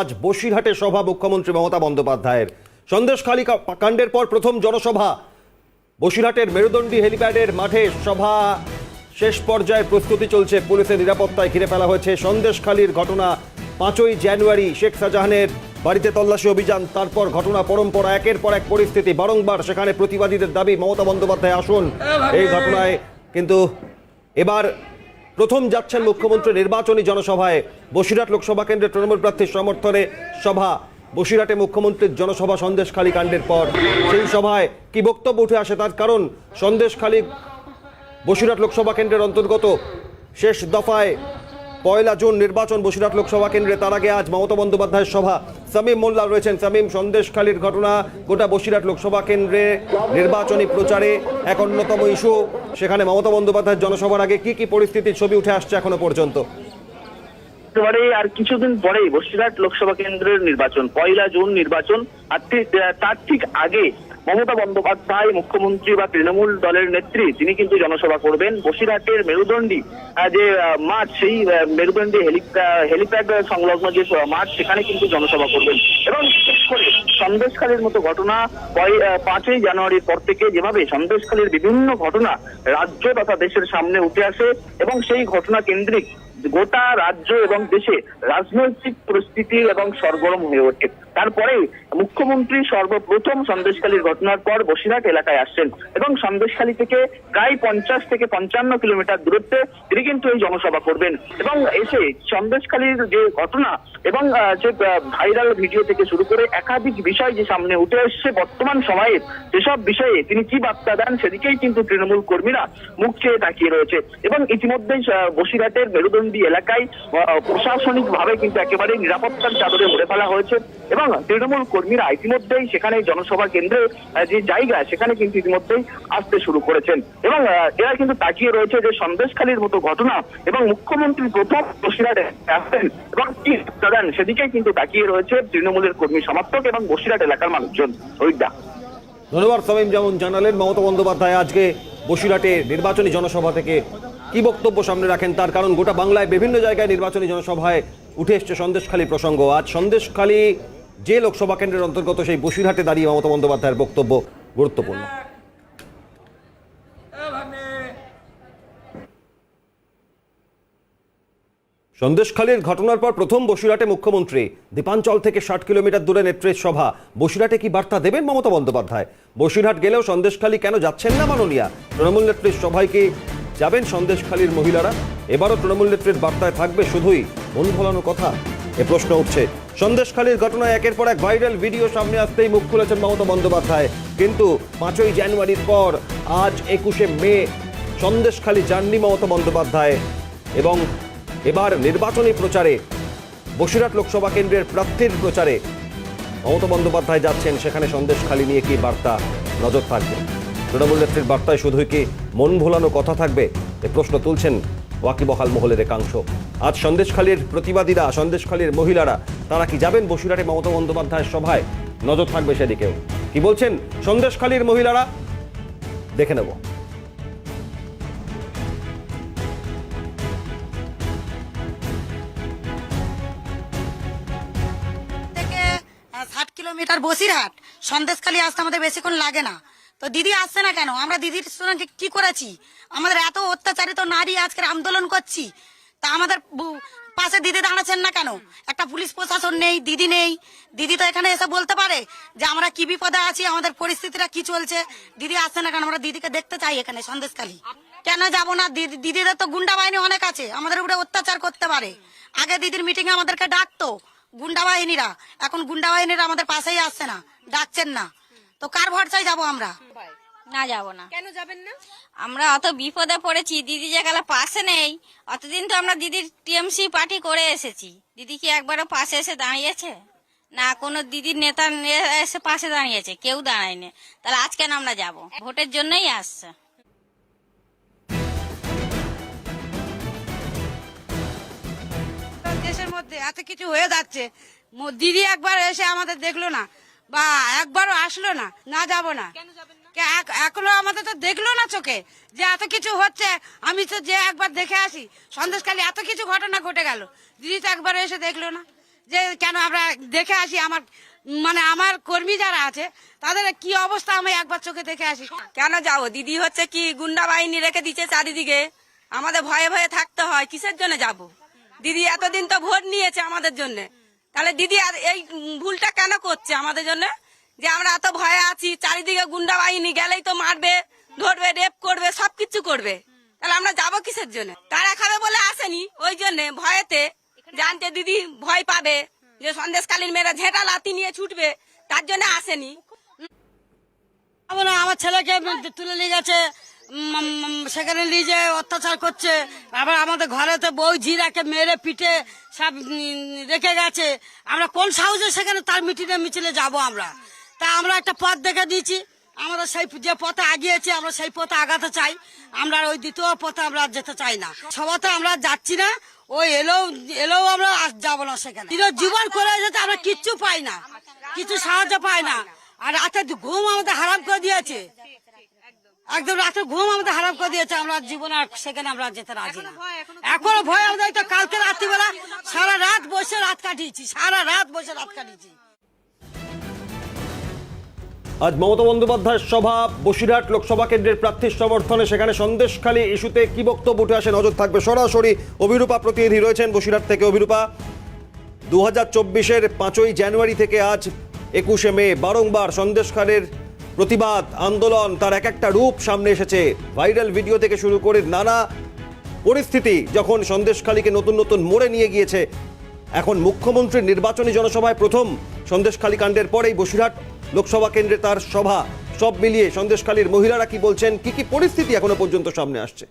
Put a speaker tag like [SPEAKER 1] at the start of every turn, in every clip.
[SPEAKER 1] আজ বসিরহাটে সভা মুখ্যমন্ত্রী মমতা বন্দ্যোপাধ্যায়ের। সন্দেশখালী কাণ্ডের পর প্রথম জনসভা। বসিরহাটের মেরুদণ্ডী হেলিপ্যাডের মাঠে সভা। শেষ পর্যায়ে প্রস্তুতি চলছে পুলিশের নিরাপত্তায় ঘিরে ফেলা হয়েছে সন্দেশখালীর ঘটনা পাঁচই জানুয়ারি। শেখ শাহজাহানের বাড়িতে তল্লাশি অভিযান তারপর ঘটনা পরম্পরা একের পর এক পরিস্থিতি। বারংবার সেখানে প্রতিবাদীদের দাবি মমতা বন্দ্যোপাধ্যায় আসুন। এই ঘটনায় কিন্তু এবার প্রথম যাচ্ছেন মুখ্যমন্ত্রী নির্বাচনী জনসভায়। বসিরহাট লোকসভা কেন্দ্রের তৃণমূল প্রার্থীর সমর্থনে সভা। বসিরহাটে মুখ্যমন্ত্রীর জনসভা সন্দেশখালী কাণ্ডের পর। সেই সভায় কি বক্তব্য উঠে আসে তার কারণ? সন্দেশখালী বসিরহাট লোকসভা কেন্দ্রের অন্তর্গত শেষ দফায় পয়লা জুন নির্বাচন বসিরহাট লোকসভা কেন্দ্রে। তার আগে আজ মমতা বন্দ্যোপাধ্যায়ের সভা। সামিম মোল্লা রয়েছেন সামিম, সন্দেশখালীর ঘটনা গোটা বসিরহাট লোকসভা কেন্দ্রে নির্বাচনী প্রচারে এক অন্যতম ইস্যু। সেখানে মমতা বন্দ্যোপাধ্যায়ের জনসভার আগে কি কি পরিস্থিতির ছবি উঠে আসছে এখনও পর্যন্ত?
[SPEAKER 2] একেবারে আর কিছুদিন পরেই বসিরহাট লোকসভা কেন্দ্রের নির্বাচন, পয়লা জুন নির্বাচন। আর তার ঠিক আগে মমতা বন্দ্যোপাধ্যায়, মুখ্যমন্ত্রী বা তৃণমূল দলের নেত্রী, তিনি কিন্তু জনসভা করবেন। বসিরহাটের মেরুদণ্ডী যে মাঠ, সেই মেরুদণ্ডী হেলিপ্যা- হেলিপ্যাড সংলগ্ন যে মাঠ, সেখানে কিন্তু জনসভা করবেন। এবং বিশেষ করে সন্দেশখালীর মতো ঘটনা পাঁচই জানুয়ারির পর থেকে যেভাবে সন্দেশখালীর বিভিন্ন ঘটনা রাজ্য তথা দেশের সামনে উঠে আসে এবং সেই ঘটনা কেন্দ্রিক গোটা রাজ্য এবং দেশে রাজনৈতিক পরিস্থিতি এবং সরগরম হয়ে ওঠে। তারপরে মুখ্যমন্ত্রী সর্বপ্রথম সন্দেশখালীর ঘটনার পর বসিরহাট এলাকায় আসছেন এবং সন্দেশখালী থেকে প্রায় পঞ্চাশ থেকে পঞ্চান্ন কিলোমিটার দূরত্বে তিনি কিন্তু এই জনসভা করবেন এবং এসে সন্দেশখালীর যে ঘটনা এবং যে ভাইরাল ভিডিও থেকে শুরু করে একাধিক বিষয় যে সামনে উঠে এসছে বর্তমান সময়ে, যেসব বিষয়ে তিনি কি বার্তা দেন সেদিকেই কিন্তু তৃণমূল কর্মীরা মুখ চেয়ে তাকিয়ে রয়েছে এবং ইতিমধ্যেই বসিরহাটের মেরুদণ্ডী এলাকায় প্রশাসনিক ভাবে কিন্তু একেবারে নিরাপত্তার চাদরে মুড়ে ফেলা হয়েছে এবং তৃণমূল কর্মীরা ইতিমধ্যেই সেখানে জনসভা কেন্দ্রে যে জায়গা, সেখানে কিন্তু ইতিমধ্যেই আসতে শুরু করেছেন। এবং এরা কিন্তু তাকিয়ে রয়েছে যে সন্দেশখালীর মতো ঘটনা এবং মুখ্যমন্ত্রী প্রথম বসিরহাটে আসছেন এবং কি দেন, সেদিকেই কিন্তু তাকিয়ে রয়েছে তৃণমূলের কর্মী সমর্থক এবং বসিরহাট এলাকার মানুষজন ওইটা
[SPEAKER 1] ধন্যবাদ সামিম, যেমন জানালেন মমতা বন্দ্যোপাধ্যায় আজকে বসিরহাটে নির্বাচনী জনসভা থেকে। কি বক্তব্য সামনে রাখেন তার? কারণ গোটা বাংলায় বিভিন্ন জায়গায় নির্বাচনী জনসভায় উঠে এসছে সন্দেশখালী প্রসঙ্গ। আজ সন্দেশখালী যে লোকসভা কেন্দ্রের অন্তর্গত সেই বসিরহাটে দাঁড়িয়ে মমতা বন্দ্যোপাধ্যায়ের বক্তব্য গুরুত্বপূর্ণ। সন্দেশখালীর ঘটনার পর প্রথম বসিরহাটে মুখ্যমন্ত্রী দীপাঞ্চল থেকে ষাট কিলোমিটার দূরে নেত্রের সভা। বসিরহাটে কি বার্তা দেবেন মমতা বন্দ্যোপাধ্যায়? বসিরহাট গেলেও সন্দেশখালী কেন যাচ্ছেন না মাননীয়া? তৃণমূল নেত্রীর সভায় কি যাবেন সন্দেশখালীর মহিলারা? এবারও তৃণমূল নেত্রীর বার্তায় থাকবে শুধুই মন ভোলানো কথা? এ প্রশ্ন উঠছে সন্দেশখালীর ঘটনায় একের পর এক ভাইরাল ভিডিও সামনে আসতেই মুখ খুলেছেন মমতা বন্দ্যোপাধ্যায়। কিন্তু পাঁচই জানুয়ারির পর আজ একুশে মে সন্দেশখালী যাননি মমতা বন্দ্যোপাধ্যায় এবং এবার নির্বাচনী প্রচারে বসিরহাট লোকসভা কেন্দ্রের প্রার্থীর প্রচারে মমতা বন্দ্যোপাধ্যায় যাচ্ছেন। সেখানে সন্দেশখালী নিয়ে কি বার্তা? নজর থাকবে। তৃণমূল নেত্রীর বার্তায় শুধুই কি মন ভোলানো কথা থাকবে? এ প্রশ্ন তুলছেন ওয়াকিবহাল মহলের একাংশ। আজ সন্দেশখালীর প্রতিবাদীরা, সন্দেশখালীর মহিলারা, তারা কি যাবেন বসিরহাটে মমতা বন্দ্যোপাধ্যায়ের সভায়? নজর থাকবে সেদিকেও। কি বলছেন সন্দেশখালীর মহিলারা? দেখে নেব।
[SPEAKER 3] কিলোমিটার বসিরহাট। সন্দেশখালি আসতে আমাদের বেশিক্ষণ লাগে না। তো দিদি আসছে না কেন? আমরা দিদির কি করেছি? আমাদের এত অত্যাচারিত নারী আজকের আন্দোলন করছি। তা আমাদের পাশে দিদি দাঁড়াচ্ছেন না কেন? একটা পুলিশ প্রশাসন নেই, দিদি নেই। দিদি তো এখানে এসে বলতে পারে যে আমরা কি বিপদে আছি, আমাদের পরিস্থিতিটা কি চলছে। দিদি আসছে না কেন? আমরা দিদিকে দেখতে চাই এখানে সন্দেশখালী। কেন যাব না? দিদি দিদিদের তো গুন্ডা বাহিনী অনেক আছে। আমাদের উপরে অত্যাচার করতে পারে। আগে দিদির মিটিং আমাদেরকে ডাকতো গুন্ডা বাহিনীরা। এখন গুন্ডা বাহিনীরা আমাদের পাশেই আসছে না, ডাকছেন না। তো কার ভরসায় যাব আমরা?
[SPEAKER 4] না যাব না।
[SPEAKER 5] কেন যাবেন না?
[SPEAKER 4] আমরা অত বিপদে পড়েছি দিদি যে গেলে পাশে নেই। অতদিন তো আমরা দিদির টিএমসি পার্টি করে এসেছি। দিদি কি একবারও পাশে এসে দাঁড়িয়েছে? না কোনো দিদির নেতা এসে পাশে দাঁড়িয়েছে কেউ দাঁড়ায়নি। তাহলে আজ কেন আমরা যাব? ভোটের জন্যই আসছে।
[SPEAKER 6] দেশের মধ্যে এত কিছু হয়ে যাচ্ছে দিদি একবার এসে আমাদের দেখল না বা একবারও আসলো না না যাব না। কে- এক- এখনও আমাদের তো দেখল না চোখে যে এত কিছু হচ্ছে। আমি তো যে একবার দেখে আসি সন্দেশকালে এত কিছু ঘটনা ঘটে গেল। দিদি তো একবার এসে দেখল না। যে কেন আমরা দেখে আসি আমার মানে আমার কর্মী যারা আছে, তাদের কি অবস্থা আমি একবার চোখে দেখে আসি।
[SPEAKER 5] কেন যাব দিদি হচ্ছে কি গুন্ডা বাহিনী রেখে দিচ্ছে চারিদিকে? আমাদের ভয়ে ভয়ে থাকতে হয়, কিসের জন্য যাব? দিদি এতদিন তো ভোট নিয়েছে আমাদের জন্য। তাহলে দিদি আর এই ভুলটা কেন করছে আমাদের জন্য? যে আমরা এত ভয়ে আছি, চারিদিকে গুন্ডা বাহিনী গেলেই তো মারবে, ধরবে রেপ করবে, সবকিছু করবে। তাহলে আমরা যাব কিসের জন্য? তারা খাবে বলে আসেনি, ওই জন্য ভয়েতে জানতে দিদি ভয় পাবে যে সন্দেশকালীন মেয়েরা ঝেঁটা লাতি নিয়ে ছুটবে, তার জন্য আসেনি।
[SPEAKER 6] আমার ছেলেকে তুলে নিয়ে গেছে সেখানে যে অত্যাচার করছে। আবার আমাদের ঘরেতে বউ ঝিরাকে মেরে পিটে সব রেখে গেছে। আমরা কোন সাহসে সেখানে তার মিটিংয়ে মিছিলে যাব আমরা? তা আমরা একটা পথ দেখে দিয়েছি। আমরা সেই যে পথে আগিয়েছি, আমরা সেই পথে আগাতে চাই। আমরা ওই দ্বিতীয় পথে আমরা যেতে চাই না। সবাতে আমরা যাচ্ছি না। ওই এলেও এলেও আমরা যাব না সেখানে। জীবন করে যেতে আমরা কিচ্ছু পাই না। কিছু সাহায্য পাই না। আর রাতে ঘুম আমাদের হারাম করে দিয়েছে। একদম রাতে ঘুম আমাদের হারাম করে দিয়েছে। আমরা জীবন আর সেখানে আমরা যেতে রাজি না। এখনও ভয় আমাদের কালকে রাত্রিবেলা সারা রাত বসে রাত কাটিয়েছি, সারা রাত বসে রাত কাটিয়েছি।
[SPEAKER 1] আজ মমতা বন্দ্যোপাধ্যায়ের সভা, বসিরহাট লোকসভা কেন্দ্রের প্রার্থীর সমর্থনে সেখানে সন্দেশখালী ইস্যুতে কি বক্তব্য উঠে আসে নজর থাকবে সরাসরি। অভিরূপা প্রতিনিধি রয়েছেন বসিরহাট থেকে। অভিরূপা দু হাজার চব্বিশের পাঁচই জানুয়ারি থেকে আজ একুশে মে বারংবার সন্দেশখালের প্রতিবাদ, আন্দোলন তার এক একটা রূপ সামনে এসেছে। ভাইরাল ভিডিও থেকে শুরু করে নানা পরিস্থিতি যখন সন্দেশখালীকে নতুন নতুন মোড়ে নিয়ে গিয়েছে। এখন মুখ্যমন্ত্রীর নির্বাচনী জনসভায় প্রথম সন্দেশখালী কাণ্ডের পরেই বসিরহাট লোকসভা কেন্দ্রে তার সভা, সব মিলিয়ে সন্দেশখালীর মহিলারা কি বলছেন, কি কি পরিস্থিতি এখনও পর্যন্ত সামনে আসছে?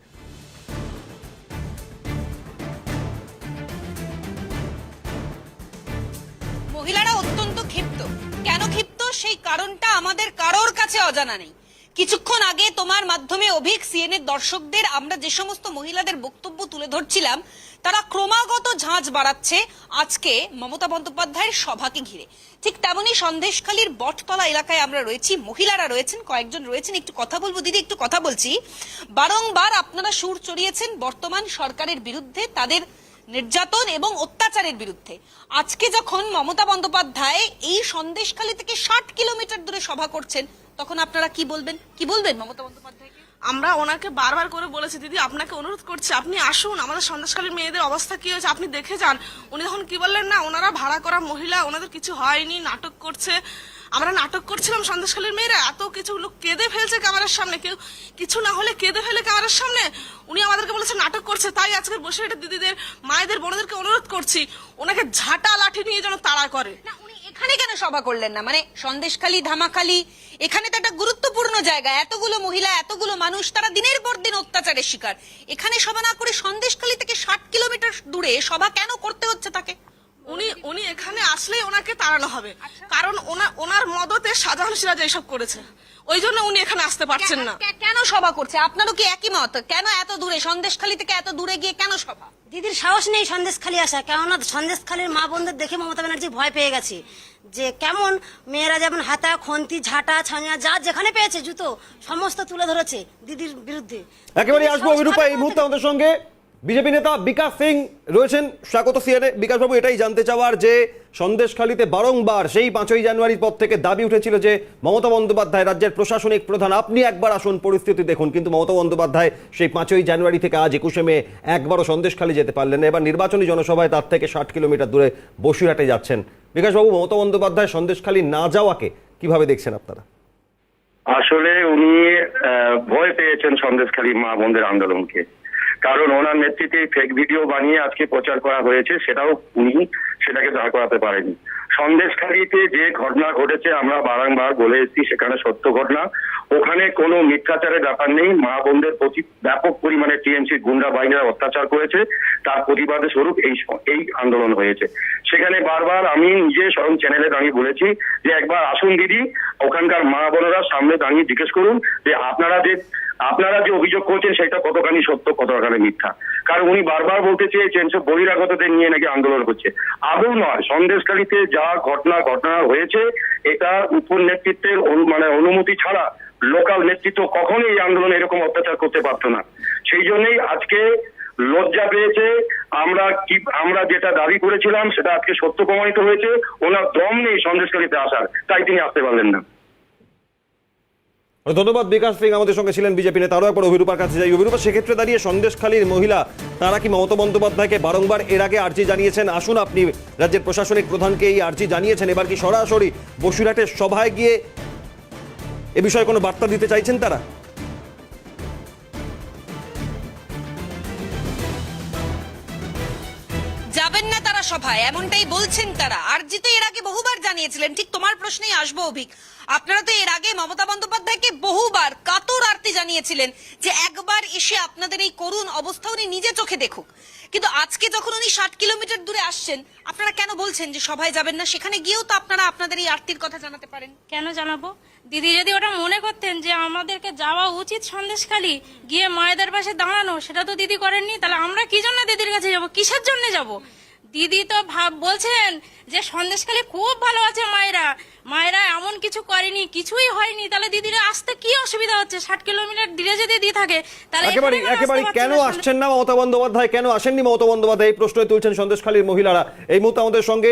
[SPEAKER 7] মহিলারা অত্যন্ত ক্ষিপ্ত। কেন ক্ষিপ্ত? সেই কারণটা আমাদের কারোর কাছে অজানা নেই। কিছুক্ষণ আগে তোমার মাধ্যমে অভিক সিএনএর দর্শকদের আমরা যে সমস্ত মহিলাদের বক্তব্য তুলে ধরছিলাম তারা ক্রমাগত ঝাঁঝ বাড়াচ্ছে আজকে মমতা বন্দ্যোপাধ্যায়ের সভাকে ঘিরে। ঠিক তেমনি সন্দেশখালীর বটতলা এলাকায় আমরা রয়েছি, মহিলারা রয়েছেন, কয়েকজন রয়েছেন, একটু কথা বলব, দিদি একটু কথা বলছি। বারংবার আপনারা সুর চড়িয়েছেন বর্তমান সরকারের বিরুদ্ধে, তাদের নির্যাতন এবং অত্যাচারের বিরুদ্ধে। আজকে যখন মমতা বন্দ্যোপাধ্যায় এই সন্দেশখালী থেকে ষাট কিলোমিটার দূরে সভা করছেন, তখন আপনারা কি বলবেন? কি বলবেন মমতা বন্দ্যোপাধ্যায়কে?
[SPEAKER 8] আমরা ওনাকে বারবার করে বলেছি, দিদি, আপনাকে অনুরোধ করছি, আপনি আসুন। আমাদের সন্দেশকালীর মেয়েদের অবস্থা কি হয়েছে? আপনি দেখে যান। উনি তখন কি বললেন না, ওনারা ভাড়া করা মহিলা, ওনাদের কিছু হয়নি, নাটক করছে। আমরা নাটক করছিলাম সন্দেশকালীর মেয়েরা, এত কিছু লোক কেঁদে ফেলছে ক্যামেরার সামনে, কেউ কিছু না হলে কেঁদে ফেলে ক্যামেরার সামনে। উনি আমাদেরকে বলেছে নাটক করছে। তাই আজকে বসে দিদিদের, মায়েদের, বোনদেরকে অনুরোধ করছি, ওনাকে ঝাঁটা লাঠি নিয়ে যেন তাড়া করে।
[SPEAKER 7] এখানে কেন সভা করলেন না? মানে সন্দেশখালী, ধামাখালী, এখানে তো একটা গুরুত্বপূর্ণ জায়গা। এতগুলো মহিলা, এতগুলো মানুষ, তারা দিনের পর দিন অত্যাচারের শিকার। এখানে সভা না করে সন্দেশখালী থেকে ষাট কিলোমিটার দূরে সভা কেন করতে হচ্ছে তাকে?
[SPEAKER 8] উনি উনি এখানে আসলেই ওনাকে তাড়ানো হবে। কারণ ওনা ওনার মদতে শাহজাহান সিরাজ এইসব করেছে। ওই জন্য উনি এখানে আসতে পারছেন না।
[SPEAKER 7] কেন সভা করছে? আপনারও কি একই মত? কেন এত দূরে? সন্দেশখালী থেকে এত দূরে গিয়ে কেন সভা?
[SPEAKER 9] দিদির সাহস নেই সন্দেশখালি আসা কেননা সন্দেশখালির মা বোনদের দেখে মমতা ব্যানার্জি ভয় পেয়ে গেছে। যে কেমন মেয়েরা যেমন হাতা খন্তি ঝাঁটা ছাঁয়া যা যেখানে পেয়েছে জুতো সমস্ত তুলে ধরেছে দিদির বিরুদ্ধে।
[SPEAKER 1] একেবারে আসব অভিরূপা এই মুহূর্তে আমাদের সঙ্গে। বিজেপি নেতা বিকাশ সিং রয়েছেন। স্বাগত সিয়ারে বিকাশবাবু এটাই জানতে চাওয়ার যে সন্দেশখালীতে বারংবার সেই পাঁচই জানুয়ারির পর থেকে দাবি উঠেছিল যে মমতা বন্দ্যোপাধ্যায় রাজ্যের প্রশাসনিক প্রধান, আপনি একবার আসুন পরিস্থিতি দেখুন। কিন্তু মমতা বন্দ্যোপাধ্যায় সেই পাঁচই জানুয়ারি থেকে আজ একুশে মে একবারও সন্দেশখালী যেতে পারলেন না। এবার নির্বাচনী জনসভায় তার থেকে ষাট কিলোমিটার দূরে বসিরহাটে যাচ্ছেন। বিকাশবাবু মমতা বন্দ্যোপাধ্যায় সন্দেশখালী না যাওয়াকে কীভাবে দেখছেন আপনারা?
[SPEAKER 10] আসলে উনি ভয় পেয়েছেন সন্দেশখালী মা বোনদের আন্দোলনকে। কারণ ওনার নেতৃত্বে ফেক ভিডিও বানিয়ে আজকে প্রচার করা হয়েছে, সেটাও উনি সেটাকে দাঁড় করাতে পারেনি। সন্দেশখালীতে যে ঘটনা ঘটেছে, আমরা বারংবার বলে এসেছি, সেখানে সত্য ঘটনা। ওখানে কোনো মিথ্যাচারের ব্যাপার নেই, মা বোনদের প্রতি ব্যাপক পরিমাণে টিএমসি গুন্ডা বাহিনীরা অত্যাচার করেছে, তার প্রতিবাদে স্বরূপ এই এই আন্দোলন হয়েছে। সেখানে বারবার আমি নিজে স্বয়ং চ্যানেলে দাঁড়িয়ে বলেছি যে একবার আসুন দিদি, ওখানকার মা বোনেরা সামনে দাঁড়িয়ে জিজ্ঞেস করুন যে আপনারা যে আপনারা যে অভিযোগ করছেন সেটা কতখানি সত্য, কতখানি মিথ্যা? কারণ উনি বারবার বলতে চেয়েছেন সব বহিরাগতদের নিয়ে নাকি আন্দোলন হচ্ছে। আদৌ নয় সন্দেশকারীতে যা ঘটনা ঘটনা হয়েছে, এটা উপর নেতৃত্বের মানে অনুমতি ছাড়া লোকাল নেতৃত্ব কখনোই এই আন্দোলনে এরকম অত্যাচার করতে পারতো না। সেই জন্যই আজকে লজ্জা পেয়েছে, আমরা কি, আমরা যেটা দাবি করেছিলাম, সেটা আজকে সত্য প্রমাণিত হয়েছে, ওনার দম নেই সন্দেশকারীতে আসার, তাই তিনি আসতে পারলেন না।
[SPEAKER 1] ধন্যবাদ, বিকাশ সিং আমাদের সঙ্গে ছিলেন বিজেপি নেতা। আরও একবার অভিরূপার কাছে যাই। অভিরূপা, সেক্ষেত্রে দাঁড়িয়ে সন্দেশখালীর মহিলা তারা কি মমতা বন্দ্যোপাধ্যায়কে বারংবার এর আগে আর্জি জানিয়েছেন। আসুন আপনি রাজ্যের প্রশাসনিক প্রধানকে এই আর্জি জানিয়েছেন। এবার কি সরাসরি বসিরহাটের সভায় গিয়ে এ বিষয়ে কোনো বার্তা দিতে চাইছেন তারা?
[SPEAKER 7] যাবেন না সভায় এমনটাই বলছেন তারা। আরজি তো এর আগে বহুবার জানিয়েছিলেন, ঠিক তোমার প্রশ্নেই আসব অভিক। আপনারা তো এর আগে মমতা বন্দ্যোপাধ্যায়কে বহুবার কাতর আরতি জানিয়েছিলেন যে একবার এসে আপনাদের এই করুণ অবস্থা উনি নিজে চোখে দেখুক। কিন্তু আজকে যখন উনি ষাট কিলোমিটার দূরে আসছেন, আপনারা কেন বলছেন যে সভায় যাবেন না? সেখানে গিয়েও তো আপনারা আপনাদের এই আরতির কথা জানাতে পারেন।
[SPEAKER 4] কেন জানাব? দিদি যদি ওটা মনে করতেন যে আমাদেরকে যাওয়া উচিত সন্দেশখালি, গিয়ে মায়েদের পাশে দাঁড়ানো, সেটা তো দিদি করেননি, তাহলে আমরা কি জন্য দিদির কাছে যাব? কিসের জন্য যাব? দিদি তো ভাব বলছেন যে সন্দেশখালি খুব ভালো আছে মায়েরা। মায়েরা এমন কিছু করেনি কিছুই হয়নি। তাহলে দিদির আসতে কি অসুবিধা হচ্ছে? ষাট কিলোমিটার দূরে যদি দিয়ে থাকে তাহলে
[SPEAKER 1] একেবারে একেবারে কেন আসছেন না মমতা বন্দ্যোপাধ্যায়? কেন আসেননি মমতা বন্দ্যোপাধ্যায়? এই প্রশ্নই তুলছেন সন্দেশখালীর মহিলারা। এই মুহূর্তে আমাদের সঙ্গে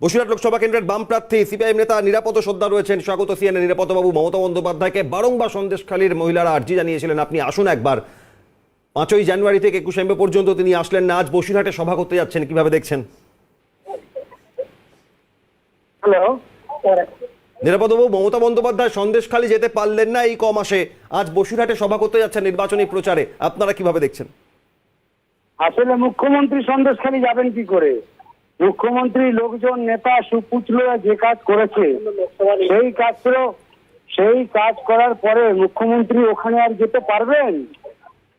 [SPEAKER 1] বসিরহাট লোকসভা কেন্দ্রের বাম প্রার্থী সিপিআইএম নেতা নিরাপদ সর্দার রয়েছেন। স্বাগত সিএনএ নিরাপদবাবু মমতা বন্দ্যোপাধ্যায়কে। বারংবার সন্দেশখালীর মহিলারা আর্জি জানিয়েছিলেন আপনি আসুন একবার। পাঁচই জানুয়ারি থেকে একুশে মে পর্যন্ত তিনি আসলেন না। আজ বসিরহাটে সভা করতে যাচ্ছেন কীভাবে দেখছেন?
[SPEAKER 11] হ্যালো।
[SPEAKER 1] নিরাপদবাবু মমতা বন্দ্যোপাধ্যায় সন্দেশখালী যেতে পারলেন না এই ক মাসে আজ বসিরহাটে সভা করতে যাচ্ছেন নির্বাচনী প্রচারে। আপনারা কীভাবে দেখছেন?
[SPEAKER 2] আসলে মুখ্যমন্ত্রী সন্দেশখালী যাবেন কি করে? মুখ্যমন্ত্রী লোকজন নেতা সুপুত্ররা যে কাজ করেছে সেই কাজ সেই কাজ করার পরে মুখ্যমন্ত্রী ওখানে আর যেতে পারবেন?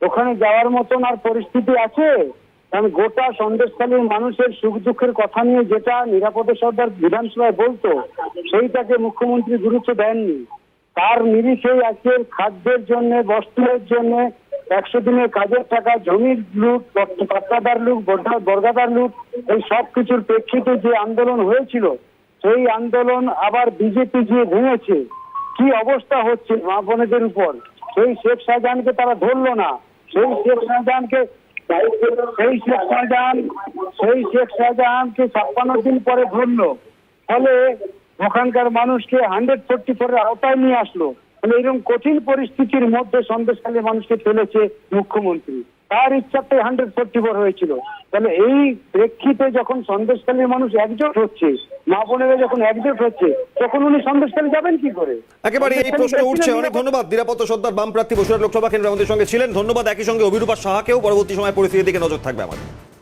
[SPEAKER 2] ওখানে যাওয়ার মতন আর পরিস্থিতি আছে? কারণ গোটা সন্দেশখালীর মানুষের সুখ দুঃখের কথা নিয়ে যেটা নিরাপদে সর্দার বিধানসভায় বলতো, সেইটাকে মুখ্যমন্ত্রী গুরুত্ব দেননি। তার নিরিখেই আজকের খাদ্যের জন্য, বস্ত্রের জন্য, একশো দিনের কাজের টাকা, জমির লুট পাত্তাদার লুট বর্গা- বর্গাদার লুট, এই সব কিছুর প্রেক্ষিতে যে আন্দোলন হয়েছিল, সেই আন্দোলন আবার বিজেপি যে ভেঙেছে। কি অবস্থা হচ্ছে মা বোনেদের উপর? সেই শেখ শাহজাহানকে তারা ধরলো না। সেই শেখ শাহজাহানকে সেই শেখ শাহজাহান, সেই শেখ শাহজাহানকে ছাপ্পান্ন দিন পরে ধরলো। ফলে ওখানকার মানুষকে হান্ড্রেড ফোরটি ফোরের আওতায় নিয়ে আসলো। এরকম কঠিন পরিস্থিতির মধ্যে সন্দেশখালী মানুষকে ফেলেছে মুখ্যমন্ত্রী। তার ইচ্ছাতে হান্ড্রেড ফোর্টি ফোর হয়েছিল। তাহলে এই প্রেক্ষিতে যখন সন্দেশখালীর মানুষ একজোট হচ্ছে মা বোনেরা যখন একজোট হচ্ছে তখন উনি সন্দেশখালী যাবেন কি করে?
[SPEAKER 1] একেবারে এই প্রশ্ন উঠছে। অনেক ধন্যবাদ। নিরাপত্তা সর্দার বাম প্রার্থী বসিরহাট লোকসভা কেন্দ্রের আমাদের সঙ্গে ছিলেন। ধন্যবাদ। একই সঙ্গে অভিরূপা সাহাকেও পরবর্তী সময় পরিস্থিতির দিকে নজর থাকবে আমাদের।